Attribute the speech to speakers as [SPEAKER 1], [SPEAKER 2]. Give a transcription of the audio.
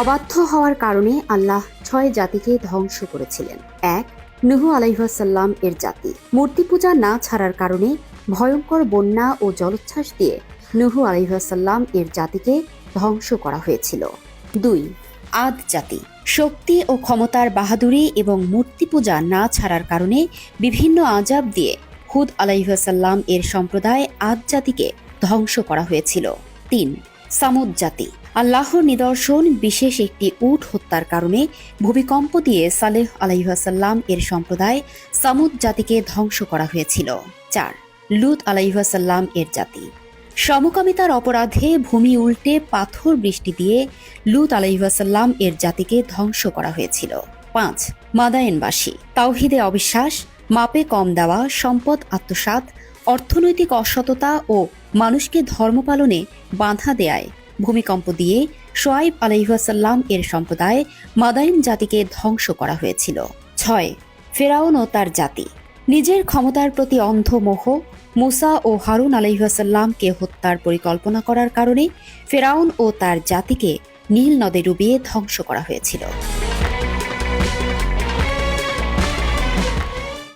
[SPEAKER 1] অবাধ্য হওয়ার কারণে আল্লাহ ছয় জাতিকে ধ্বংস করেছিলেন। এক, নুহু আলাইহাসাল্লাম এর জাতি। মূর্তি পূজা না ছাড়ার কারণে ভয়ঙ্কর বন্যা ও জলোচ্ছ্বাস দিয়ে নুহু আলাইহাসাল্লাম এর জাতিকে ধ্বংস করা হয়েছিল। দুই, আদ জাতি। শক্তি ও ক্ষমতার বাহাদুরি এবং মূর্তি পূজা না ছাড়ার কারণে বিভিন্ন আজাব দিয়ে হুদ আলাইহাসাল্লাম এর সম্প্রদায় আদ জাতিকে ধ্বংস করা হয়েছিল। তিন, সামুদ জাতি। আল্লাহর নিদর্শন, বিশেষ একটি উট হত্যার কারণে ভূমিকম্প দিয়ে সালেহ আলাইহাসাল্লাম এর সম্প্রদায় সামুদ জাতিকে ধ্বংস করা হয়েছিল। চার, লুত আলাইহাসাল্লাম এর জাতি। সমকামিতার অপরাধে ভূমি উল্টে পাথর বৃষ্টি দিয়ে লুত আলাইহাসাল্লাম এর জাতিকে ধ্বংস করা হয়েছিল। পাঁচ, মাদায়েনবাসী। তাওহিদে অবিশ্বাস, মাপে কম দেওয়া, সম্পদ, আত্মসাৎ, অর্থনৈতিক অসততা ও মানুষকে ধর্ম পালনে বাধা দেয়ায় ভূমিকম্প দিয়ে সোয়াইব আলাইহাসাল্লাম এর সম্প্রদায় মাদাইন জাতিকে ধ্বংস করা হয়েছিল। ছয়, ফেরাউন ও তার জাতি। নিজের ক্ষমতার প্রতি অন্ধ মোহ মুসা ও হারুন আলাইহাসাল্লামকে হত্যার পরিকল্পনা করার কারণে ফেরাউন ও তার জাতিকে নীল নদে ডুবিয়ে ধ্বংস করা হয়েছিল।